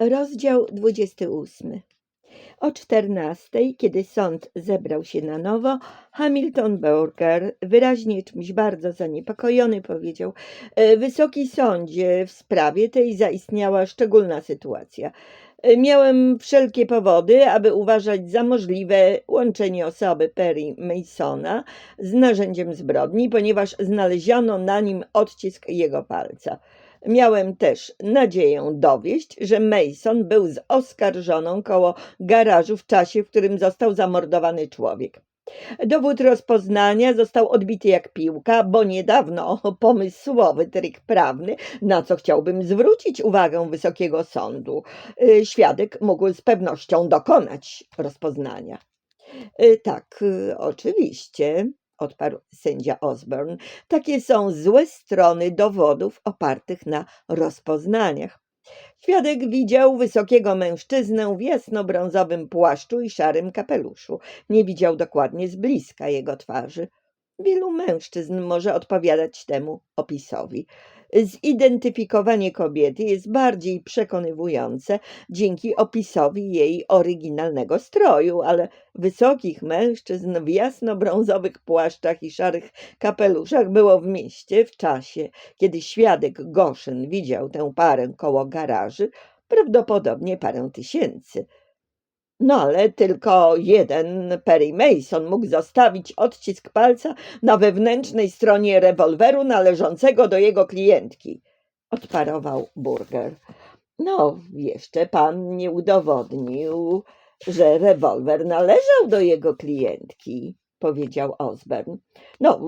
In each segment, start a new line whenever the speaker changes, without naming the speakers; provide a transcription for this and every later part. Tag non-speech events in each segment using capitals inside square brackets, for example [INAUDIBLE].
Rozdział 28. O 14, kiedy sąd zebrał się na nowo, Hamilton Burger, wyraźnie czymś bardzo zaniepokojony, powiedział: "E, Wysoki sądzie, w sprawie tej zaistniała szczególna sytuacja. E, Miałem wszelkie powody, aby uważać za możliwe łączenie osoby Perry Masona z narzędziem zbrodni, ponieważ znaleziono na nim odcisk jego palca. Miałem też nadzieję dowieść, że Mason był z oskarżoną koło garażu w czasie, w którym został zamordowany człowiek. Dowód rozpoznania został odbity jak piłka, bo niedawno [LAUGHS] pomysłowy trik prawny, na co chciałbym zwrócić uwagę Wysokiego Sądu. Y, Świadek mógł z pewnością dokonać rozpoznania. Y, Tak, y, oczywiście, odparł sędzia Osborne. Takie są złe strony dowodów opartych na rozpoznaniach. Świadek widział wysokiego mężczyznę w jasnobrązowym płaszczu i szarym kapeluszu. Nie widział dokładnie z bliska jego twarzy. Wielu mężczyzn może odpowiadać temu opisowi. Zidentyfikowanie kobiety jest bardziej przekonywujące dzięki opisowi jej oryginalnego stroju, ale wysokich mężczyzn w jasnobrązowych płaszczach i szarych kapeluszach było w mieście w czasie, kiedy świadek Goszyn widział tę parę koło garaży, prawdopodobnie parę tysięcy. No ale tylko jeden Perry Mason mógł zostawić odcisk palca na wewnętrznej stronie rewolweru należącego do jego klientki, odparował Burger. No, jeszcze pan nie udowodnił, że rewolwer należał do jego klientki, powiedział Osborne. No,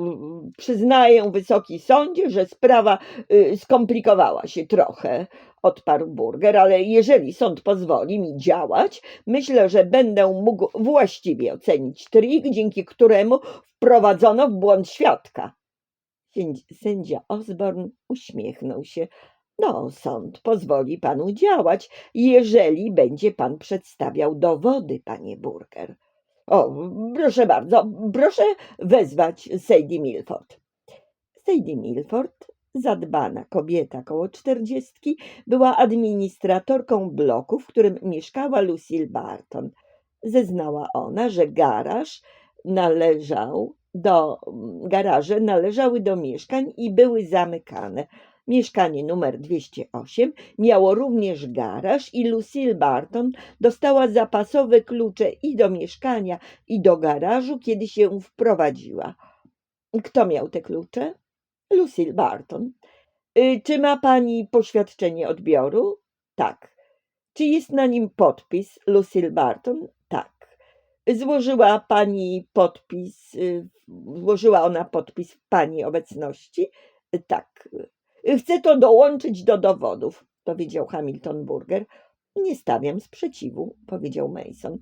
przyznaję, wysoki sądzie, że sprawa y, skomplikowała się trochę, odparł Burger, ale jeżeli sąd pozwoli mi działać, myślę, że będę mógł właściwie ocenić trik, dzięki któremu wprowadzono w błąd świadka. Sędzi- Sędzia Osborne uśmiechnął się. No, sąd pozwoli panu działać, jeżeli będzie pan przedstawiał dowody, panie Burger. O, proszę bardzo, proszę wezwać Sadie Milford. Sadie Milford, zadbana kobieta koło czterdziestki, była administratorką bloku, w którym mieszkała Lucille Barton. Zeznała ona, że garaż należał do, garaże należały do mieszkań i były zamykane. Mieszkanie numer 208 miało również garaż i Lucille Barton dostała zapasowe klucze i do mieszkania, i do garażu, kiedy się wprowadziła. Kto miał te klucze? Lucille Barton. Y, Czy ma pani poświadczenie odbioru? Tak. Czy jest na nim podpis Lucille Barton? Tak. Złożyła pani podpis, y, złożyła ona podpis w pani obecności? Tak. Chcę to dołączyć do dowodów, powiedział Hamilton Burger. Nie stawiam sprzeciwu, powiedział Mason.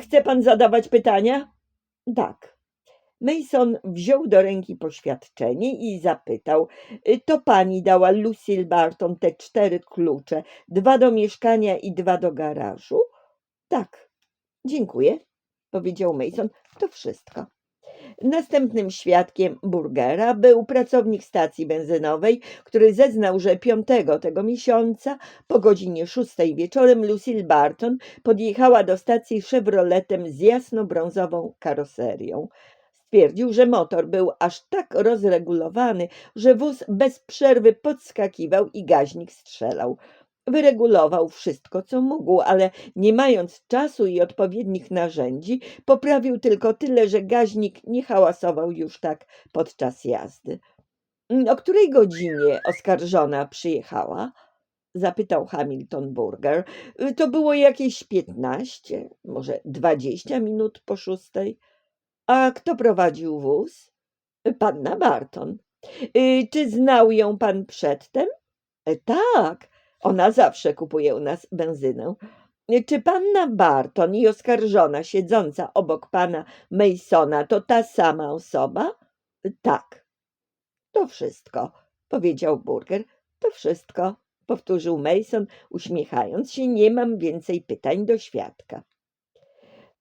Chce pan zadawać pytania? Tak. Mason wziął do ręki poświadczenie i zapytał: To pani dała Lucille Barton te cztery klucze, dwa do mieszkania i dwa do garażu? Tak. Dziękuję, powiedział Mason. To wszystko. Następnym świadkiem Burgera był pracownik stacji benzynowej, który zeznał, że piątego tego miesiąca po godzinie szóstej wieczorem Lucille Barton podjechała do stacji Chevroletem z jasnobrązową karoserią. Stwierdził, że motor był aż tak rozregulowany, że wóz bez przerwy podskakiwał i gaźnik strzelał. Wyregulował wszystko, co mógł, ale nie mając czasu i odpowiednich narzędzi, poprawił tylko tyle, że gaźnik nie hałasował już tak podczas jazdy. O której godzinie oskarżona przyjechała? Zapytał Hamilton Burger. To było jakieś piętnaście, może dwadzieścia minut po szóstej. A kto prowadził wóz? Panna Barton. Y, Czy znał ją pan przedtem? "E, Tak, ona zawsze kupuje u nas benzynę. Czy panna Barton i oskarżona siedząca obok pana Masona to ta sama osoba? Tak. To wszystko, powiedział Burger. To wszystko, powtórzył Mason, uśmiechając się. Nie mam więcej pytań do świadka.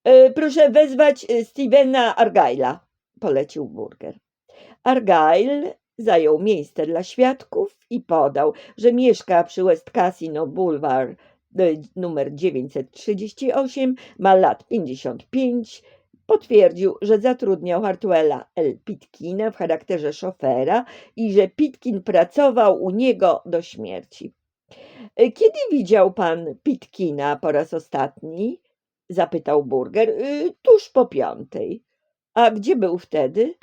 "E, Proszę wezwać e, Stevena Argyla, polecił Burger. Argyle zajął miejsce dla świadków i podał, że mieszka przy West Casino Boulevard e, numer 938, ma lat 55. Potwierdził, że zatrudniał Hartwella L. Pitkina w charakterze szofera i że Pitkin pracował u niego do śmierci. E, Kiedy widział pan Pitkina po raz ostatni? zapytał Burger. "Y, Tuż po piątej. A gdzie był wtedy?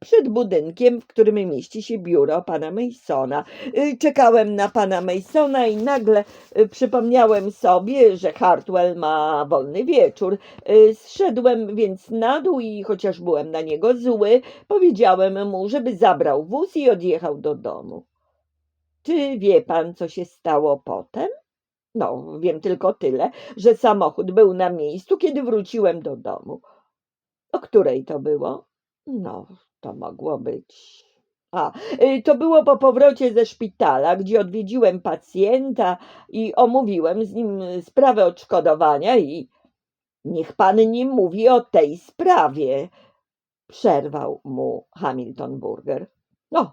Przed budynkiem, w którym mieści się biuro pana Masona. Y, Czekałem na pana Masona i nagle y, przypomniałem sobie, że Hartwell ma wolny wieczór. Y, Zszedłem więc na dół i chociaż byłem na niego zły, powiedziałem mu, żeby zabrał wóz i odjechał do domu. Czy wie pan, co się stało potem? No, wiem tylko tyle, że samochód był na miejscu, kiedy wróciłem do domu. O której to było? No, to mogło być. A, y, to było po powrocie ze szpitala, gdzie odwiedziłem pacjenta i omówiłem z nim y, sprawę odszkodowania i niech pan nie mówi o tej sprawie, przerwał mu Hamilton Burger. No,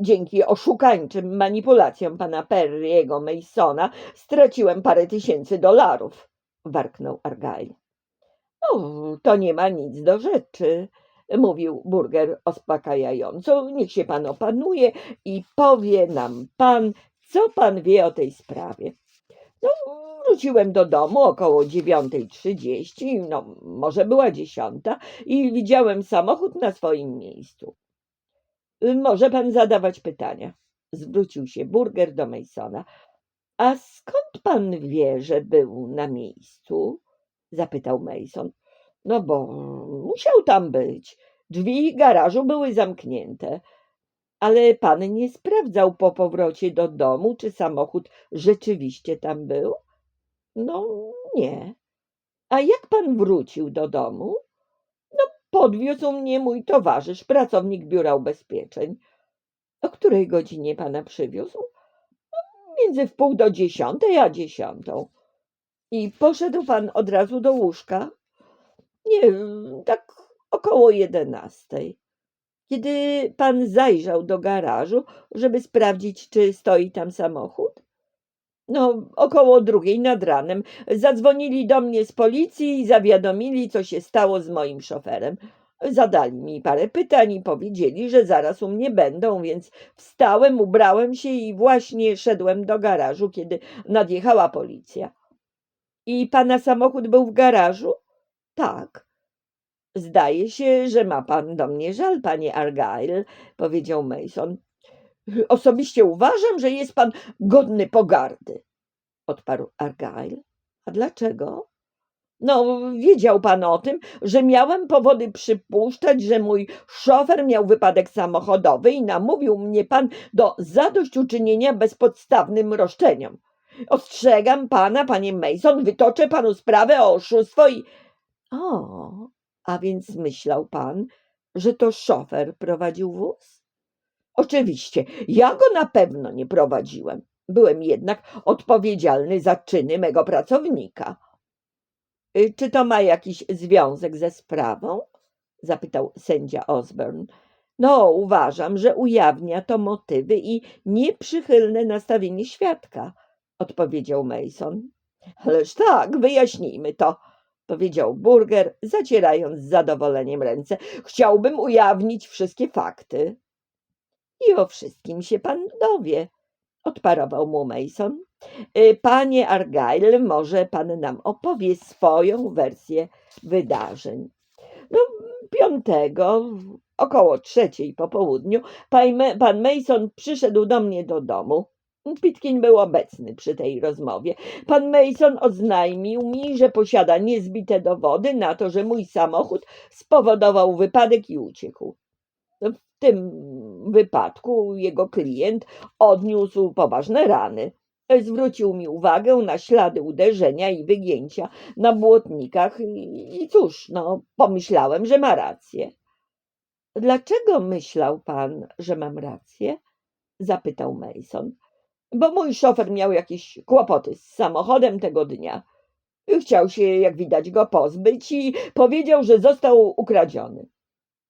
dzięki oszukańczym manipulacjom pana Perry'ego Masona straciłem parę tysięcy dolarów, warknął Argyle. No, to nie ma nic do rzeczy, mówił Burger uspokajająco. Niech się pan opanuje i powie nam pan, co pan wie o tej sprawie. No, wróciłem do domu około dziewiątej trzydzieści, no może była dziesiąta i widziałem samochód na swoim miejscu. Może pan zadawać pytania. Zwrócił się Burger do Masona. A skąd pan wie, że był na miejscu? zapytał Mason. No bo musiał tam być. Drzwi garażu były zamknięte. Ale pan nie sprawdzał po powrocie do domu, czy samochód rzeczywiście tam był? No nie. A jak pan wrócił do domu? No podwiózł mnie mój towarzysz, pracownik biura ubezpieczeń. O której godzinie pana przywiózł? No, między wpół do dziesiątej a dziesiątą. I poszedł pan od razu do łóżka? Nie, tak około jedenastej. Kiedy pan zajrzał do garażu, żeby sprawdzić, czy stoi tam samochód? No, około drugiej nad ranem. Zadzwonili do mnie z policji i zawiadomili, co się stało z moim szoferem. Zadali mi parę pytań i powiedzieli, że zaraz u mnie będą, więc wstałem, ubrałem się i właśnie szedłem do garażu, kiedy nadjechała policja. I pana samochód był w garażu? Tak. Zdaje się, że ma pan do mnie żal, panie Argyle, powiedział Mason. Osobiście uważam, że jest pan godny pogardy, odparł Argyle. A dlaczego? No, wiedział pan o tym, że miałem powody przypuszczać, że mój szofer miał wypadek samochodowy i namówił mnie pan do zadośćuczynienia bezpodstawnym roszczeniom. Ostrzegam pana, panie Mason, wytoczę panu sprawę o oszustwo i... O, a więc myślał pan, że to szofer prowadził wóz? Oczywiście, ja go na pewno nie prowadziłem. Byłem jednak odpowiedzialny za czyny mego pracownika. Y, Czy to ma jakiś związek ze sprawą? zapytał sędzia Osborne. No, uważam, że ujawnia to motywy i nieprzychylne nastawienie świadka, odpowiedział Mason. Ależ tak, wyjaśnijmy to, powiedział Burger, zacierając z zadowoleniem ręce. Chciałbym ujawnić wszystkie fakty. I o wszystkim się pan dowie, odparował mu Mason. Y, Panie Argyle, może pan nam opowie swoją wersję wydarzeń. No, piątego, około trzeciej po południu, pan Ma- pan Mason przyszedł do mnie do domu. Pitkin był obecny przy tej rozmowie. Pan Mason oznajmił mi, że posiada niezbite dowody na to, że mój samochód spowodował wypadek i uciekł. W tym wypadku jego klient odniósł poważne rany. Zwrócił mi uwagę na ślady uderzenia i wygięcia na błotnikach i, cóż, no, pomyślałem, że ma rację. Dlaczego myślał pan, że mam rację? zapytał Mason. Bo mój szofer miał jakieś kłopoty z samochodem tego dnia. Chciał się, jak widać, go pozbyć i powiedział, że został ukradziony.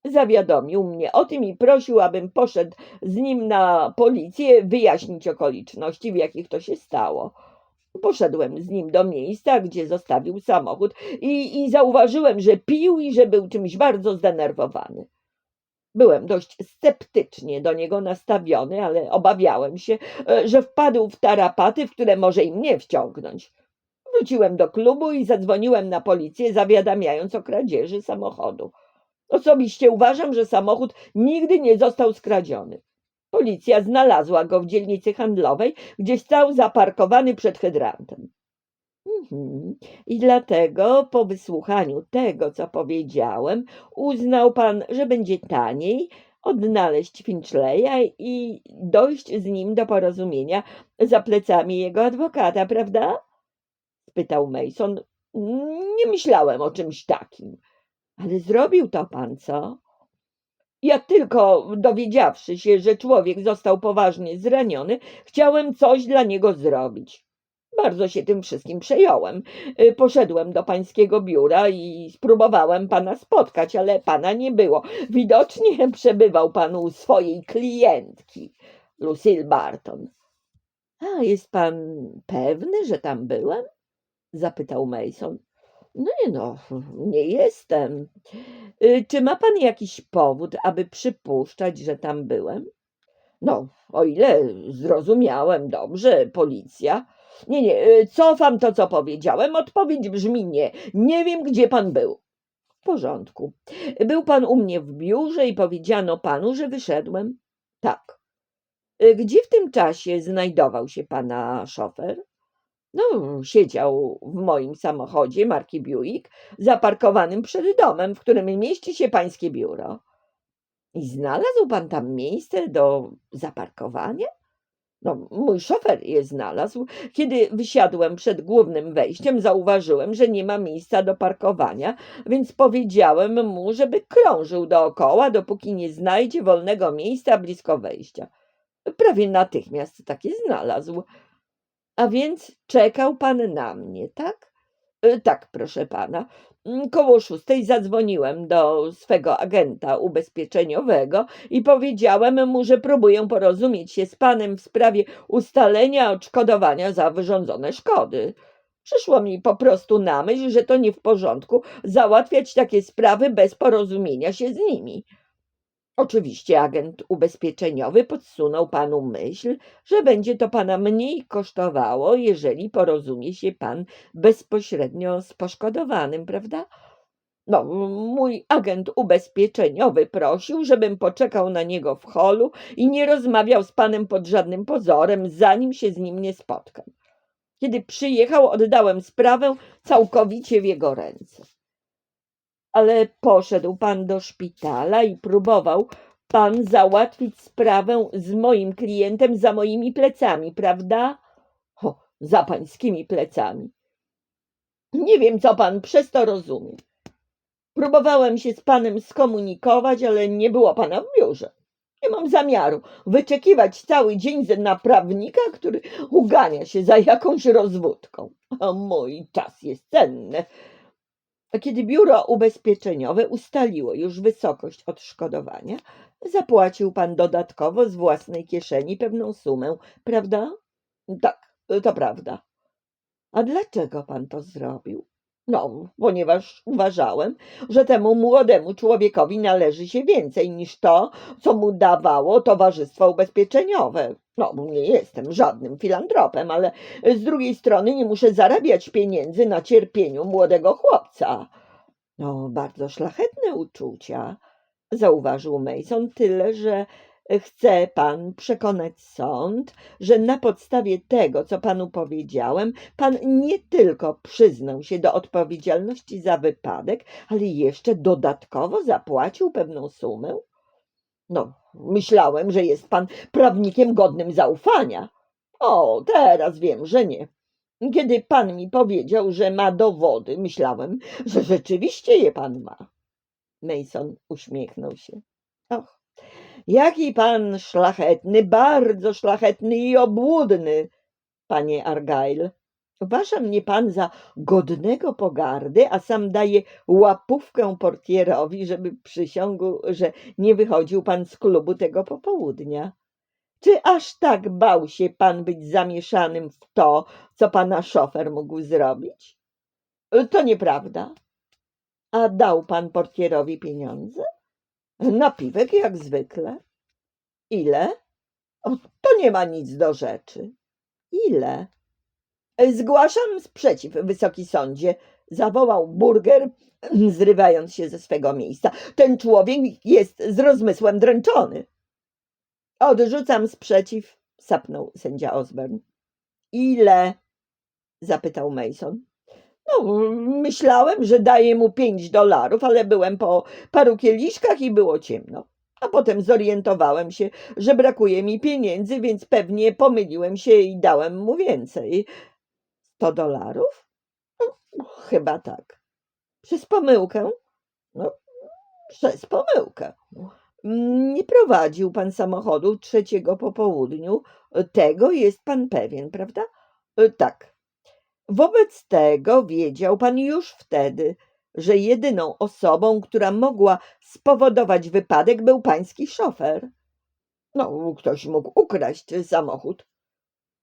Zawiadomił mnie o tym i prosił, abym poszedł z nim na policję wyjaśnić okoliczności, w jakich to się stało. poszedłem z nim do miejsca, gdzie zostawił samochód i, i zauważyłem, że pił i że był czymś bardzo zdenerwowany. Byłem dość sceptycznie do niego nastawiony, ale obawiałem się, e, że wpadł w tarapaty, w które może i mnie wciągnąć. Wróciłem do klubu i zadzwoniłem na policję, zawiadamiając o kradzieży samochodu. Osobiście uważam, że samochód nigdy nie został skradziony. Policja znalazła go w dzielnicy handlowej, gdzie stał zaparkowany przed hydrantem. Mhm. I dlatego po wysłuchaniu tego, co powiedziałem, uznał pan, że będzie taniej odnaleźć Finchleya i dojść z nim do porozumienia za plecami jego adwokata, prawda? spytał Mason. Nie myślałem o czymś takim. Ale zrobił to pan, co? Ja tylko dowiedziawszy się, że człowiek został poważnie zraniony, chciałem coś dla niego zrobić. Bardzo się tym wszystkim przejąłem. Y, Poszedłem do pańskiego biura i spróbowałem pana spotkać, ale pana nie było. Widocznie [LAUGHS] przebywał pan u swojej klientki, Lucille Barton. A jest pan pewny, że tam byłem? zapytał Mason. No nie no, nie jestem. Y, Czy ma pan jakiś powód, aby przypuszczać, że tam byłem? No, o ile zrozumiałem dobrze, policja. Nie, nie, y, cofam to, co powiedziałem. Odpowiedź brzmi nie. Nie wiem, gdzie pan był. W porządku. Był pan u mnie w biurze i powiedziano panu, że wyszedłem? Tak. Y, Gdzie w tym czasie znajdował się pana szofer? No, siedział w moim samochodzie marki Buick, zaparkowanym przed domem, w którym mieści się pańskie biuro. I znalazł pan tam miejsce do zaparkowania? No, mój szofer je znalazł. Kiedy wysiadłem przed głównym wejściem, zauważyłem, że nie ma miejsca do parkowania, więc powiedziałem mu, żeby krążył dookoła, dopóki nie znajdzie wolnego miejsca blisko wejścia. Prawie natychmiast takie znalazł. A więc czekał pan na mnie, tak? E, Tak, proszę pana. Mm, Koło szóstej zadzwoniłem do swego agenta ubezpieczeniowego i powiedziałem mu, że próbuję porozumieć się z panem w sprawie ustalenia odszkodowania za wyrządzone szkody. Przyszło mi po prostu na myśl, że to nie w porządku załatwiać takie sprawy bez porozumienia się z nimi. Oczywiście agent ubezpieczeniowy podsunął panu myśl, że będzie to pana mniej kosztowało, jeżeli porozumie się pan bezpośrednio z poszkodowanym, prawda? No, mój agent ubezpieczeniowy prosił, żebym poczekał na niego w holu i nie rozmawiał z panem pod żadnym pozorem, zanim się z nim nie spotkam. Kiedy przyjechał, oddałem sprawę całkowicie w jego ręce. Ale poszedł pan do szpitala i próbował pan załatwić sprawę z moim klientem za moimi plecami, prawda? O, za pańskimi plecami. Nie wiem, co pan przez to rozumie. Próbowałem się z panem skomunikować, ale nie było pana w biurze. Nie mam zamiaru wyczekiwać cały dzień na prawnika, który ugania się za jakąś rozwódką. A mój czas jest cenny. Kiedy biuro ubezpieczeniowe ustaliło już wysokość odszkodowania, zapłacił pan dodatkowo z własnej kieszeni pewną sumę, prawda? Tak, to prawda. A dlaczego pan to zrobił? No, ponieważ uważałem, że temu młodemu człowiekowi należy się więcej niż to, co mu dawało towarzystwo ubezpieczeniowe. No, nie jestem żadnym filantropem, ale z drugiej strony nie muszę zarabiać pieniędzy na cierpieniu młodego chłopca. No, bardzo szlachetne uczucia, zauważył Mason, tyle, że chce pan przekonać sąd, że na podstawie tego, co panu powiedziałem, pan nie tylko przyznał się do odpowiedzialności za wypadek, ale jeszcze dodatkowo zapłacił pewną sumę? No, myślałem, że jest pan prawnikiem godnym zaufania. O, teraz wiem, że nie. Kiedy pan mi powiedział, że ma dowody, myślałem, że rzeczywiście je pan ma. Mason uśmiechnął się. Och, jaki pan szlachetny, bardzo szlachetny i obłudny, panie Argyle. Uważa mnie pan za godnego pogardy, a sam daje łapówkę portierowi, żeby przysiągł, że nie wychodził pan z klubu tego popołudnia. Czy aż tak bał się pan być zamieszanym w to, co pana szofer mógł zrobić? To nieprawda. A dał pan portierowi pieniądze? Napiwek jak zwykle. Ile? O, to nie ma nic do rzeczy. Ile? Zgłaszam sprzeciw, wysoki sądzie, zawołał burger, [CLEARS THROAT] zrywając się ze swego miejsca. Ten człowiek jest z rozmysłem dręczony. Odrzucam sprzeciw, sapnął sędzia Osborne. Ile? zapytał Mason. No, myślałem, że daję mu pięć dolarów, ale byłem po paru kieliszkach i było ciemno. A potem zorientowałem się, że brakuje mi pieniędzy, więc pewnie pomyliłem się i dałem mu więcej. Sto dolarów? No, chyba tak. Przez pomyłkę? No, przez pomyłkę. Nie prowadził pan samochodu trzeciego po południu. Tego jest pan pewien, prawda? Tak. Wobec tego wiedział pan już wtedy, że jedyną osobą, która mogła spowodować wypadek, był pański szofer. No, ktoś mógł ukraść samochód.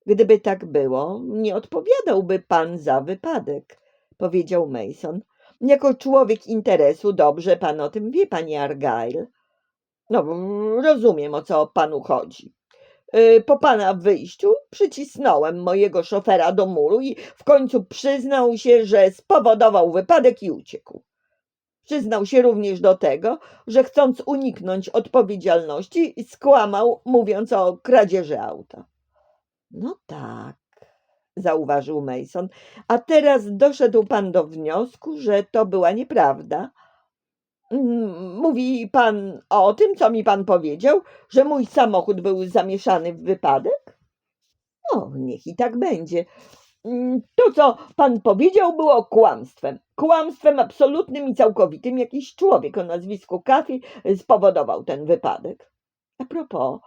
Gdyby tak było, nie odpowiadałby pan za wypadek, powiedział Mason. Jako człowiek interesu dobrze pan o tym wie, panie Argyle. No, rozumiem, o co panu chodzi. Y, Po pana wyjściu przycisnąłem mojego szofera do muru i w końcu przyznał się, że spowodował wypadek i uciekł. Przyznał się również do tego, że chcąc uniknąć odpowiedzialności, skłamał, mówiąc o kradzieży auta. No tak, zauważył Mason. A teraz doszedł pan do wniosku, że to była nieprawda. Mm, Mówi pan o tym, co mi pan powiedział, że mój samochód był zamieszany w wypadek? No, niech i tak będzie. Mm, To, co pan powiedział, było kłamstwem. Kłamstwem absolutnym i całkowitym. Jakiś człowiek o nazwisku Kafi spowodował ten wypadek. A propos,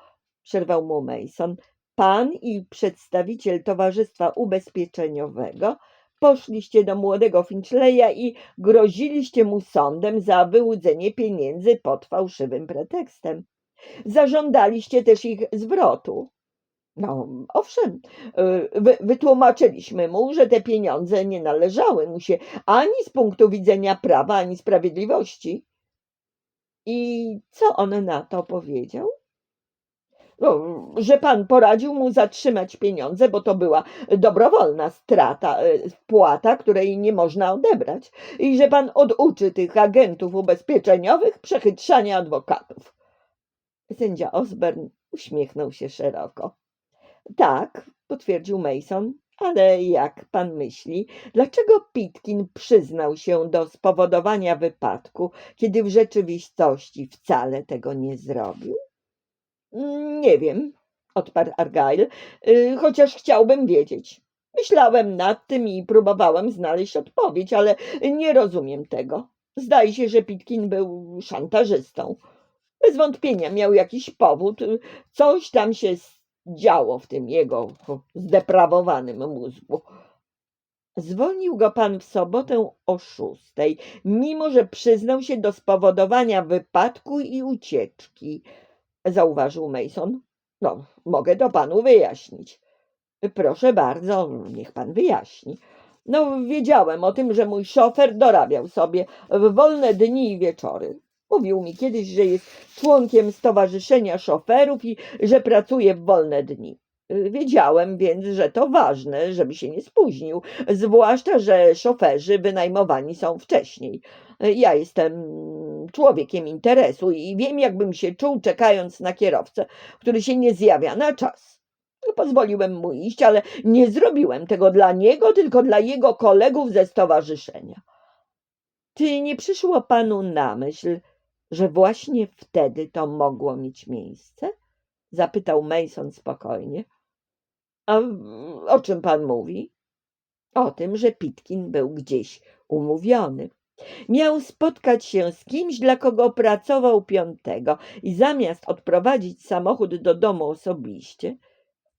przerwał mu Mason, pan i przedstawiciel Towarzystwa Ubezpieczeniowego poszliście do młodego Finchleya i groziliście mu sądem za wyłudzenie pieniędzy pod fałszywym pretekstem. Zażądaliście też ich zwrotu. No, owszem, y, wy, wytłumaczyliśmy mu, że te pieniądze nie należały mu się ani z punktu widzenia prawa, ani sprawiedliwości. I co on na to powiedział? No, że pan poradził mu zatrzymać pieniądze, bo to była dobrowolna strata, e, wpłata, której nie można odebrać, i że pan oduczy tych agentów ubezpieczeniowych przechytrzania adwokatów. Sędzia Osborne uśmiechnął się szeroko. Tak, potwierdził Mason, ale jak pan myśli, dlaczego Pitkin przyznał się do spowodowania wypadku, kiedy w rzeczywistości wcale tego nie zrobił? "Mm, Nie wiem, odparł Argyle, "y, chociaż chciałbym wiedzieć. Myślałem nad tym i próbowałem znaleźć odpowiedź, ale nie rozumiem tego. Zdaje się, że Pitkin był szantażystą. Bez wątpienia miał jakiś powód, coś tam się działo w tym jego zdeprawowanym mózgu. Zwolnił go pan w sobotę o szóstej, mimo że przyznał się do spowodowania wypadku i ucieczki zauważył Mason. No, mogę to panu wyjaśnić. Proszę bardzo, niech pan wyjaśni. No, wiedziałem o tym, że mój szofer dorabiał sobie w wolne dni i wieczory. Mówił mi kiedyś, że jest członkiem Stowarzyszenia Szoferów i że pracuje w wolne dni. Wiedziałem więc, że to ważne, żeby się nie spóźnił, zwłaszcza, że szoferzy wynajmowani są wcześniej. Ja jestem człowiekiem interesu i wiem, jakbym się czuł, czekając na kierowcę, który się nie zjawia na czas. No, Pozwoliłem mu iść, ale nie zrobiłem tego dla niego, tylko dla jego kolegów ze stowarzyszenia. Czy nie przyszło panu na myśl, że właśnie wtedy to mogło mieć miejsce? Zapytał Mason spokojnie. A o czym pan mówi? O tym, że Pitkin był gdzieś umówiony. Miał spotkać się z kimś, dla kogo pracował piątego i zamiast odprowadzić samochód do domu osobiście,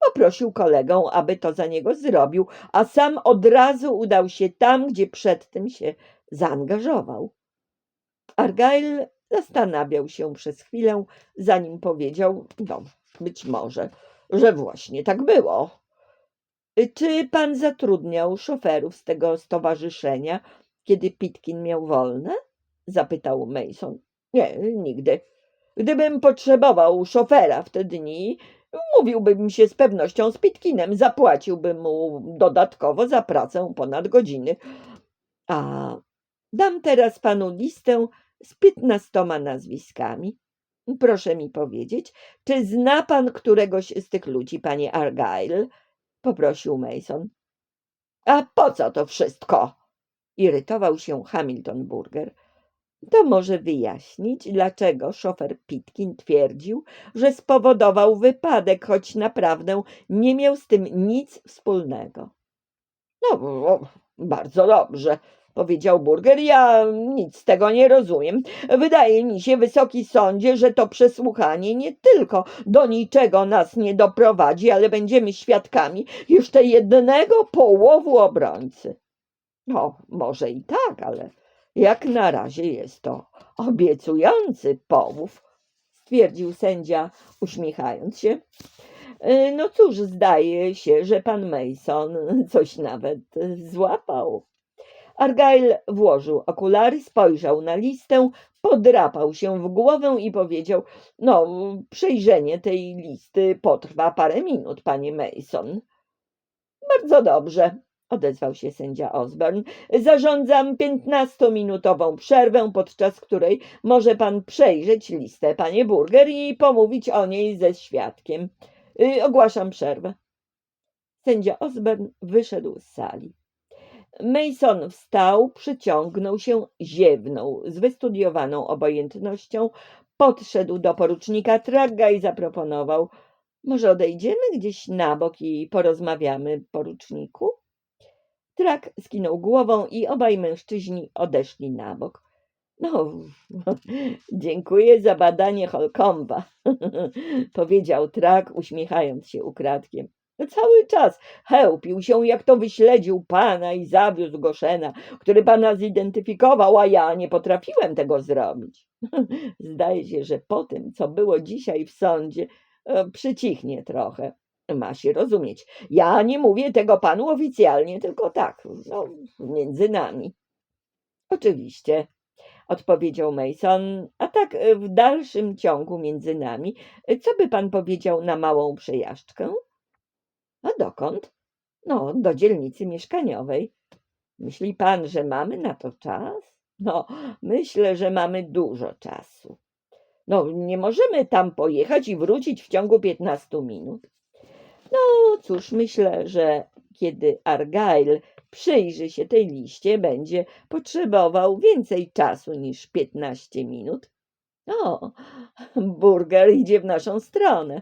poprosił kolegę, aby to za niego zrobił, a sam od razu udał się tam, gdzie przedtem się zaangażował. Argyle zastanawiał się przez chwilę, zanim powiedział: No,
być może, że właśnie tak było.
Czy pan zatrudniał szoferów z tego stowarzyszenia, kiedy Pitkin miał wolne? zapytał Mason.
Nie, nigdy. Gdybym potrzebował szofera w te dni, mówiłbym się z pewnością z Pitkinem, zapłaciłbym mu dodatkowo za pracę ponad godziny.
A dam teraz panu listę z piętnastoma nazwiskami. Proszę mi powiedzieć, czy zna pan któregoś z tych ludzi, panie Argyle? poprosił Mason.
A po co to wszystko?
Irytował się Hamilton Burger. To może wyjaśnić, dlaczego szofer Pitkin twierdził, że spowodował wypadek, choć naprawdę nie miał z tym nic wspólnego.
No, bardzo dobrze, powiedział Burger. Ja nic z tego nie rozumiem. Wydaje mi się, wysoki sądzie, że to przesłuchanie nie tylko do niczego nas nie doprowadzi, ale będziemy świadkami jeszcze jednego połowu obrońcy. No, może i tak, ale jak na razie jest to obiecujący połów,
stwierdził sędzia, uśmiechając się. "E, No cóż, zdaje się, że pan Mason coś nawet złapał. Argyle włożył okulary, spojrzał na listę, podrapał się w głowę i powiedział: No, przejrzenie tej listy potrwa parę minut, panie Mason. Bardzo dobrze, odezwał się sędzia Osborne. Zarządzam piętnastominutową przerwę, podczas której może pan przejrzeć listę, panie Burger, i pomówić o niej ze świadkiem. Y, Ogłaszam przerwę. Sędzia Osborne wyszedł z sali. Mason wstał, przyciągnął się, ziewnął z wystudiowaną obojętnością, podszedł do porucznika Tragga i zaproponował: Może odejdziemy gdzieś na bok i porozmawiamy, poruczniku? Trak skinął głową i obaj mężczyźni odeszli na bok. No, dziękuję za badanie Holkomba, [LAUGHS] powiedział Trak, uśmiechając się ukradkiem. Cały czas chełpił się, jak to wyśledził pana i zawiózł go Szena, który pana zidentyfikował, a ja nie potrafiłem tego zrobić. [LAUGHS] Zdaje się, że po tym, co było dzisiaj w sądzie, e, przycichnie trochę. Ma się rozumieć. Ja nie mówię tego panu oficjalnie, tylko tak, no, między nami. Oczywiście, odpowiedział Mason, a tak e, w dalszym ciągu między nami, e, co by pan powiedział na małą przejażdżkę? A dokąd? No, do dzielnicy mieszkaniowej. Myśli pan, że mamy na to czas? No, myślę, że mamy dużo czasu. No, nie możemy tam pojechać i wrócić w ciągu piętnastu minut. No cóż, myślę, że kiedy Argyle przyjrzy się tej liście, będzie potrzebował więcej czasu niż piętnaście minut. O, burger idzie w naszą stronę.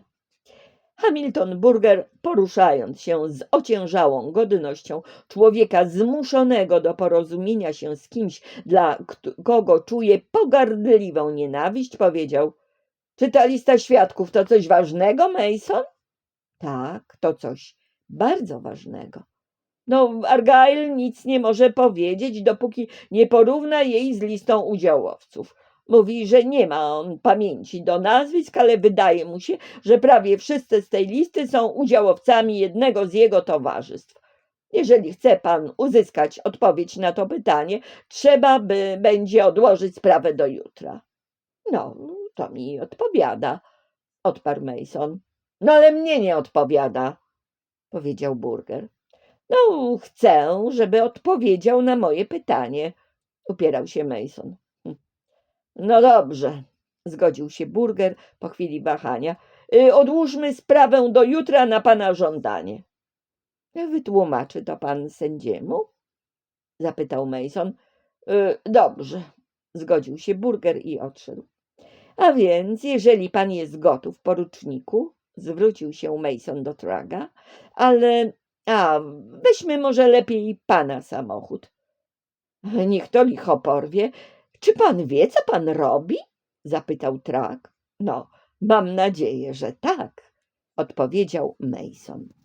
Hamilton Burger, poruszając się z ociężałą godnością człowieka zmuszonego do porozumienia się z kimś, dla kogo czuje pogardliwą nienawiść, powiedział: Czy ta lista świadków to coś ważnego, Mason? Tak, to coś bardzo ważnego. No, Argyle nic nie może powiedzieć, dopóki nie porówna jej z listą udziałowców. Mówi, że nie ma on pamięci do nazwisk, ale wydaje mu się, że prawie wszyscy z tej listy są udziałowcami jednego z jego towarzystw. Jeżeli chce pan uzyskać odpowiedź na to pytanie, trzeba by będzie odłożyć sprawę do jutra. No, to mi odpowiada, odparł Mason. No ale mnie nie odpowiada, powiedział Burger. No, chcę, żeby odpowiedział na moje pytanie, upierał się Mason. Hm. No dobrze, zgodził się Burger po chwili wahania. Y, Odłóżmy sprawę do jutra na pana żądanie. Wytłumaczy to pan sędziemu? zapytał Mason. Y, Dobrze, zgodził się Burger i odszedł. A więc, jeżeli pan jest gotów, poruczniku, zwrócił się Mason do Traga, ale a weźmy może lepiej pana samochód. Niech to licho porwie. Czy pan wie, co pan robi? zapytał Trag. No, mam nadzieję, że tak, odpowiedział Mason.